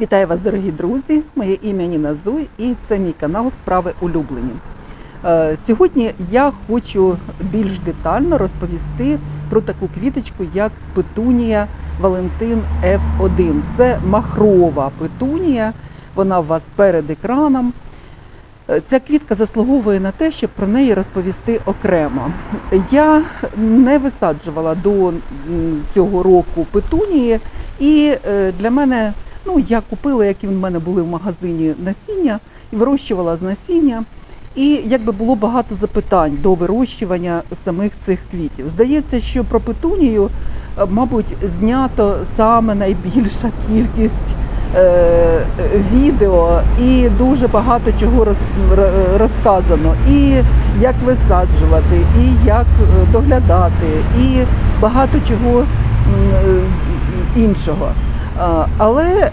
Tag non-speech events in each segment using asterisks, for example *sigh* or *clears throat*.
Вітаю вас, дорогі друзі! Моє ім'я Ніна Зуй і це мій канал Справи улюблені. Е, Сьогодні я хочу більш детально розповісти про таку квіточку, як петунія Валентин F1. Це махрова петунія, вона у вас перед екраном. Е, Ця квітка заслуговує на те, щоб про неї розповісти окремо. Я не висаджувала до цього року петунії, і е, для мене Ну, я купила, які в мене були в магазині насіння, вирощувала з насіння. І якби було багато запитань до вирощування самих цих квітів. Здається, що про петунію, е, мабуть, знято саме найбільша кількість е, відео і дуже багато чого роз- розказано. І як висаджувати, і як е, доглядати, і багато чого е, іншого. Але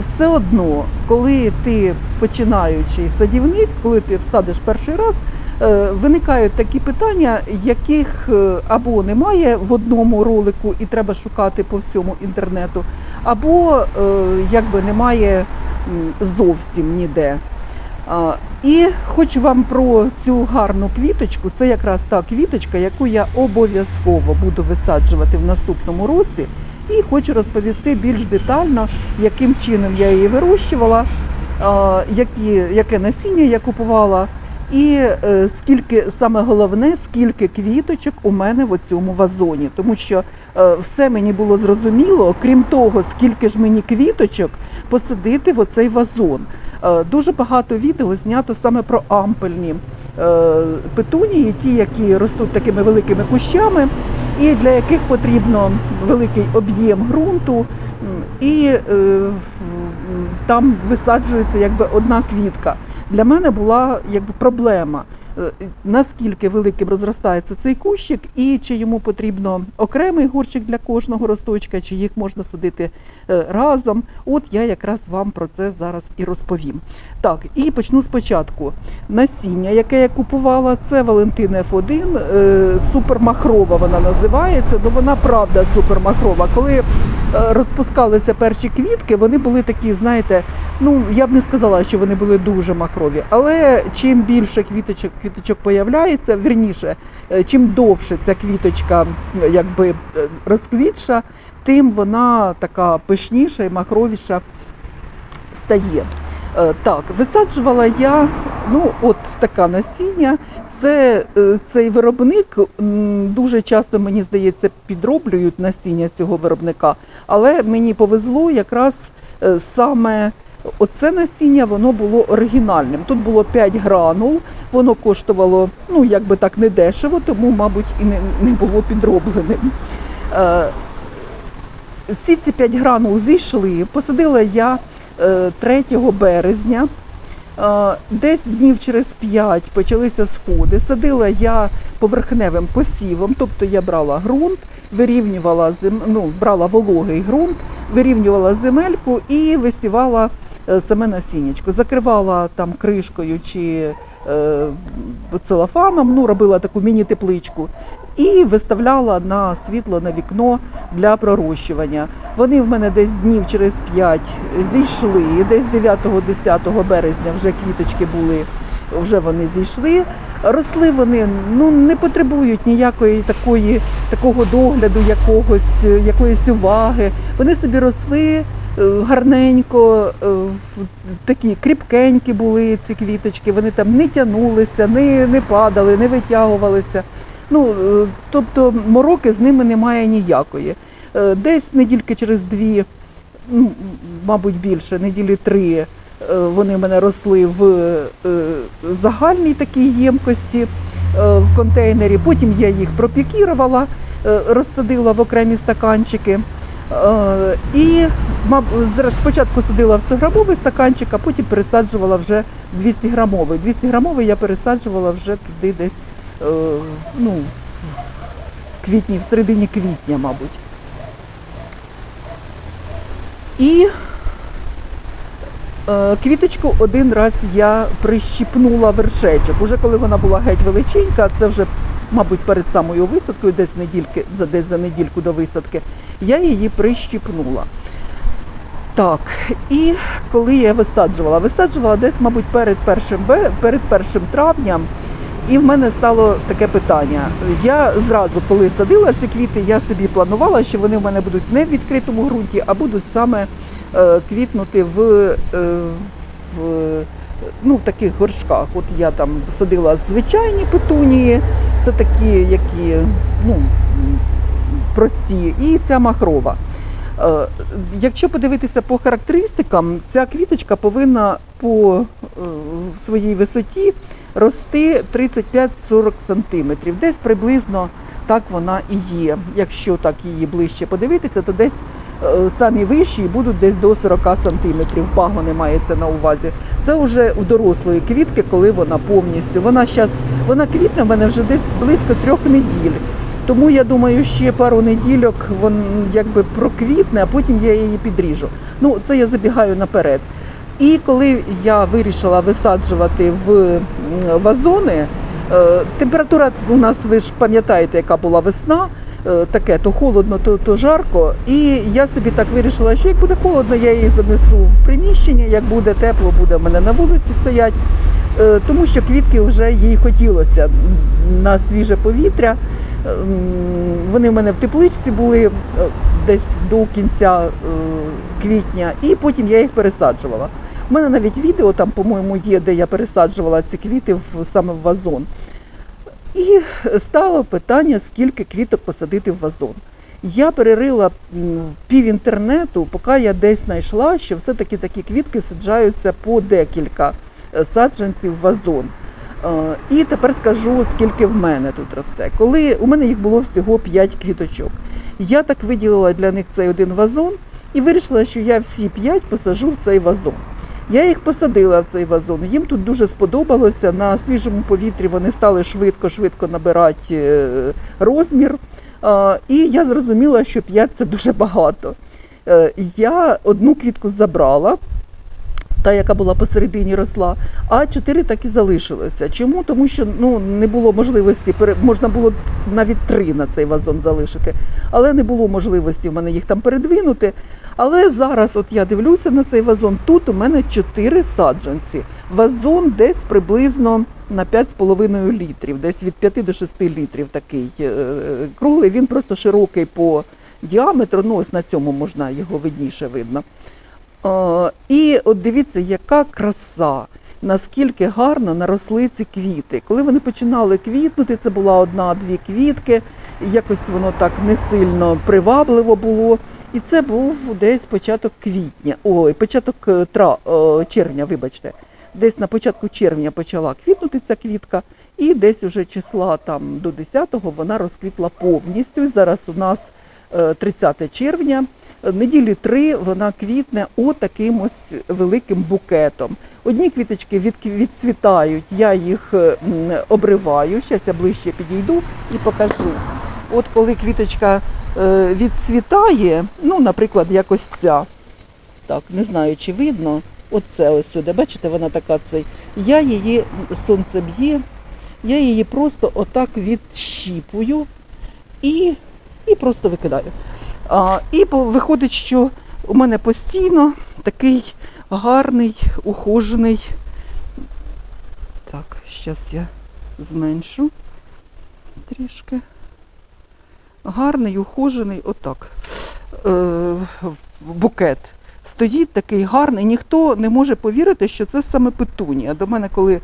все одно, коли ти починаючий садівник, коли ти садиш перший раз, е, виникають такі питання, яких е, або немає в одному ролику і треба шукати по всьому інтернету, або е, якби немає зовсім ніде. І хочу вам про цю гарну квіточку. Це якраз та квіточка, яку я обов'язково буду висаджувати в наступному році. І хочу розповісти більш детально, яким чином я її вирощувала, які, яке насіння я купувала, і е, скільки саме головне, скільки квіточок у мене в цьому вазоні. Тому що е, все мені було зрозуміло, крім того, скільки ж мені квіточок посадити в оцей вазон. Е, Дуже багато відео знято саме про ампельні петунії, ті, які ростуть такими великими кущами, і для яких потрібно великий об'єм ґрунту, і е, там висаджується якби одна квітка. Для мене була якби проблема. Е, Наскільки великим розростається цей кущик, і чи йому потрібно окремий горщик для кожного росточка, чи їх можна садити е, разом. От я якраз вам про це зараз і розповім. Так, і почну спочатку. Насіння, яке я купувала, це Валентин F1, е, супермахрова вона називається. Ну вона правда супермахрова. Коли розпускалися перші квітки, вони були такі, знаєте, ну я б не сказала, що вони були дуже махрові, але чим більше квіточок квіточок появляється, вірніше, е, чим довше ця квіточка якби е, розквітша, тим вона така пишніша і махровіша стає. Е, Так, висаджувала я, ну от така насіння. Це цей виробник дуже часто, мені здається, підроблюють насіння цього виробника, але мені повезло якраз саме оце насіння, воно було оригінальним. Тут було 5 гранул, воно коштувало, ну якби так не дешево, тому, мабуть, і не, не було підробленим. Е, всі ці 5 гранул зійшли. Посадила я е, 3 березня. Е, Десь днів через 5 почалися сходи. Садила я поверхневим посівом, тобто я брала ґрунт, вирівнювала зем... ну, брала вологий ґрунт, вирівнювала земельку і висівала е, саме насіннячко. Закривала там кришкою чи е, целофаном, ну, робила таку міні-тепличку і виставляла на світло на вікно для пророщування. Вони в мене десь днів через 5 зійшли, десь 9-10 березня вже квіточки були, вже вони зійшли. Росли вони ну не потребують ніякої такої такого догляду, якогось якоїсь уваги. Вони собі росли е, гарненько, е, такі кріпкенькі були ці квіточки. Вони там не тянулися, не, не падали, не витягувалися. Ну, е, тобто мороки з ними немає ніякої. Е, Десь недільки через дві, ну, мабуть, більше, неділі три, е, вони мене росли в е, загальній такій ємкості е, в контейнері. Потім я їх пропікірувала, е, розсадила в окремі стаканчики. Е, І спочатку садила в 100-грамовий стаканчик, а потім пересаджувала вже 200-грамовий. 200-грамовий я пересаджувала вже туди десь е, ну, в квітні, в середині квітня, мабуть. І е, квіточку один раз я прищіпнула вершечок. Уже коли вона була геть величенька, це вже, мабуть, перед самою висадкою, десь недільки, десь за недільку до висадки, я її прищіпнула. Так, і коли я висаджувала, висаджувала десь, мабуть, перед першим, перед першим травням, і в мене стало таке питання. Я зразу, коли садила ці квіти, я собі планувала, що вони в мене будуть не в відкритому ґрунті, а будуть саме е, квітнути в, е, в, ну, в таких горшках. От я там садила звичайні петунії, це такі, які ну, прості, і ця махрова. Е, Якщо подивитися по характеристикам, ця квіточка повинна по е, своїй висоті рости 35-40 сантиметрів. Десь приблизно так вона і є. Якщо так її ближче подивитися, то десь е, самі вищі будуть десь до 40 сантиметрів. Пагони мається на увазі. Це вже у дорослої квітки, коли вона повністю. Вона щас, вона квітне в мене вже десь близько трьох неділь. Тому я думаю, ще пару недільок він якби проквітне, а потім я її підріжу. Ну, це я забігаю наперед. І коли я вирішила висаджувати в вазони, е, температура у нас, ви ж пам'ятаєте, яка була весна, таке то холодно, то, то жарко. І я собі так вирішила, що як буде холодно, я її занесу в приміщення, як буде тепло, буде в мене на вулиці стоять. Е, Тому що квітки вже їй хотілося на свіже повітря. Ем, Вони в мене в тепличці були е, десь до кінця е, квітня, і потім я їх пересаджувала. У мене навіть відео там, по-моєму, є, де я пересаджувала ці квіти в, саме в вазон. І стало питання, скільки квіток посадити в вазон. Я перерила пів інтернету, поки я десь знайшла, що все-таки такі квітки саджаються по декілька е, саджанців в вазон. Е, І тепер скажу, скільки в мене тут росте. Коли у мене їх було всього 5 квіточок, я так виділила для них цей один вазон і вирішила, що я всі 5 посажу в цей вазон. Я їх посадила в цей вазон. Їм тут дуже сподобалося. На свіжому повітрі вони стали швидко-швидко набирати е, розмір. І я зрозуміла, що п'ять це дуже багато. Е, Я одну квітку забрала, та, яка була посередині росла, а чотири так і залишилося. Чому? Тому що ну, не було можливості, можна було навіть три на цей вазон залишити, але не було можливості в мене їх там передвинути. Але зараз, от я дивлюся на цей вазон, тут у мене чотири саджанці. Вазон десь приблизно на 5,5 літрів, десь від 5 до 6 літрів такий е, круглий. Він просто широкий по діаметру. Ну, ось на цьому можна його видніше видно. Е, І от дивіться, яка краса, наскільки гарно наросли ці квіти. Коли вони починали квітнути, це була одна-дві квітки, якось воно так не сильно привабливо було. І це був десь початок квітня, ой, початок е, тра, е, червня, вибачте. Десь на початку червня почала квітнути ця квітка, і десь уже числа там до 10-го вона розквітла повністю. Зараз у нас е, 30 червня. Неділі три вона квітне отаким ось великим букетом. Одні квіточки відцвітають, я їх е, обриваю. Зараз я ближче підійду і покажу. От коли квіточка е, відцвітає, ну, наприклад, як ось ця. Так, не знаю, чи видно. Оце ось сюди. Бачите, вона така цей. Я її сонце б'є, я її просто отак відщіпую і, і просто викидаю. І виходить, що у мене постійно такий гарний, ухожений. Так, зараз я зменшу трішки. Гарний, ухожений, отак. Е, букет. Стоїть такий гарний, ніхто не може повірити, що це саме петунія. До мене, коли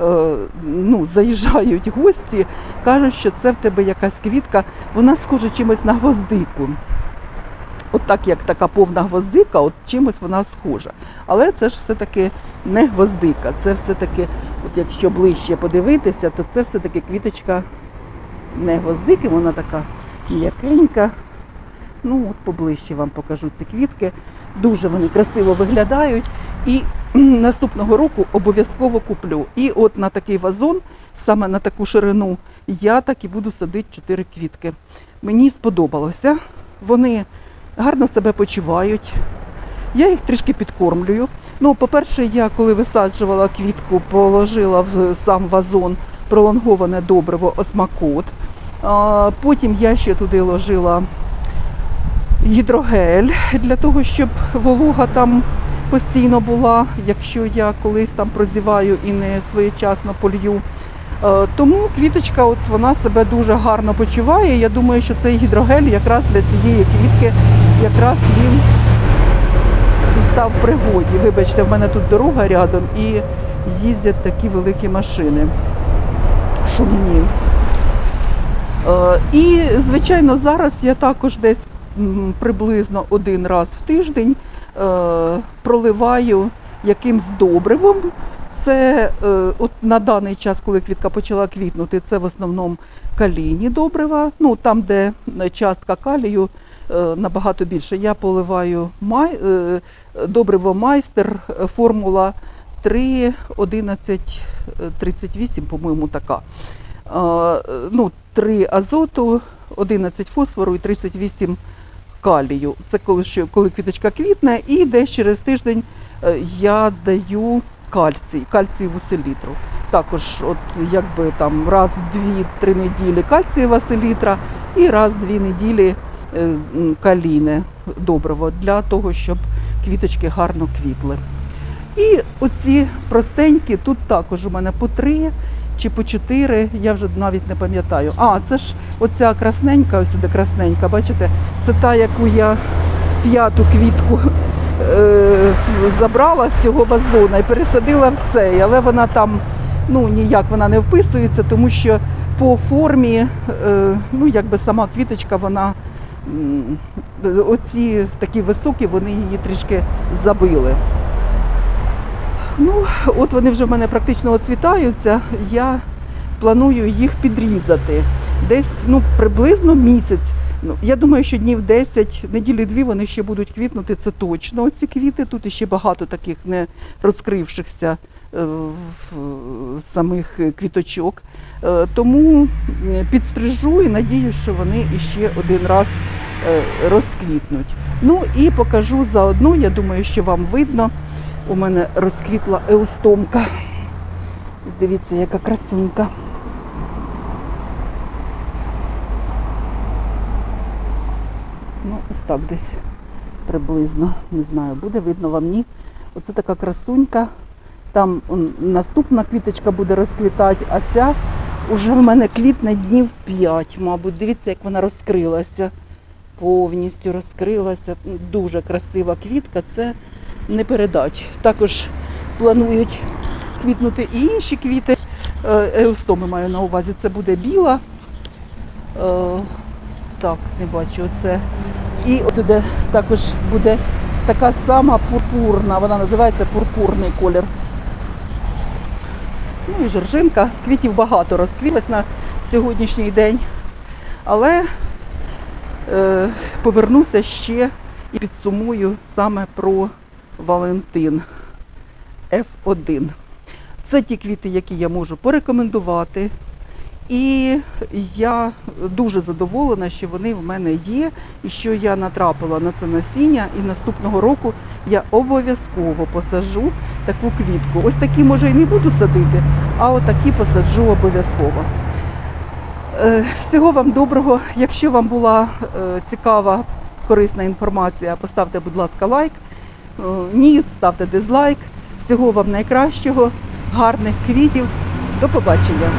е, ну, заїжджають гості, кажуть, що це в тебе якась квітка, вона схожа чимось на гвоздику. От так як така повна гвоздика, от чимось вона схожа. Але це ж все-таки не гвоздика. Це все-таки, от якщо ближче подивитися, то це все-таки квіточка не гвоздики, вона така м'якенька. Ну, от поближче вам покажу ці квітки. Дуже вони красиво виглядають. І *clears throat* наступного року обов'язково куплю. І от на такий вазон, саме на таку ширину, я так і буду садити чотири квітки. Мені сподобалося. Вони гарно себе почувають. Я їх трішки підкормлюю. Ну, по-перше, я коли висаджувала квітку, положила в сам вазон пролонговане добриво осмакот. Потім я ще туди ложила гідрогель для того, щоб волога там постійно була, якщо я колись там прозіваю і не своєчасно полью. Тому квіточка, от вона себе дуже гарно почуває. Я думаю, що цей гідрогель якраз для цієї квітки, якраз він став в пригоді. Вибачте, в мене тут дорога рядом і їздять такі великі машини. Шумні. Е, І, звичайно, зараз я також десь приблизно один раз в тиждень е, проливаю якимсь добривом. Це е, от на даний час, коли квітка почала квітнути, це в основному калійні добрива. Ну там, де частка калію набагато більше. Я поливаю май, е, добриво майстер, е, формула 3, 11, 38, по-моєму, така. Е, ну, 3 азоту, 11 фосфору і 38 калію. Це коли, коли квіточка квітне, і десь через тиждень е, я даю кальцій, кальцієву селітру. Також, от якби там раз-дві-три неділі кальцієва селітра і раз-дві неділі е, м, добриво для того, щоб квіточки гарно квітли. І оці простенькі, тут також у мене по три чи по чотири, я вже навіть не пам'ятаю. А, це ж оця красненька, ось сюди красненька, бачите, це та, яку я п'яту квітку е, забрала з цього вазона і пересадила в цей, але вона там ну, ніяк вона не вписується, тому що по формі, е, ну якби сама квіточка, вона оці такі високі, вони її трішки забили. Ну, от вони вже в мене практично оцвітаються. Я планую їх підрізати. Десь ну, приблизно місяць. Ну, я думаю, що днів 10, неділі дві вони ще будуть квітнути, це точно. Ці квіти. Тут іще багато таких не розкрившихся е, самих квіточок. Е, Тому підстрижу і надію, що вони іще один раз розквітнуть. Ну і покажу заодно, я думаю, що вам видно. У мене розквітла еустомка. Дивіться, яка красунька. Ну, ось так десь приблизно. Не знаю, буде видно вам ні. Оце така красунька. Там наступна квіточка буде розквітати, а ця вже в мене квітне днів 5, мабуть. Дивіться, як вона розкрилася. Повністю розкрилася. Дуже красива квітка. Це не передать. Також планують квітнути і інші квіти. Е, Еустоми маю на увазі. Це буде біла. Е, Так, не бачу оце. І сюди також буде така сама пурпурна. Вона називається пурпурний колір. Ну і жоржинка. Квітів багато розквілих на сьогоднішній день. Але повернуся ще і підсумую саме про Валентин F1. Це ті квіти, які я можу порекомендувати. І я дуже задоволена, що вони в мене є, і що я натрапила на це насіння. І наступного року я обов'язково посаджу таку квітку. Ось такі, може, і не буду садити, а отакі посаджу обов'язково. Е, Всього вам доброго. Якщо вам була е, цікава, корисна інформація, поставте, будь ласка, лайк. Е, Ні, ставте дизлайк. Всього вам найкращого, гарних квітів. До побачення.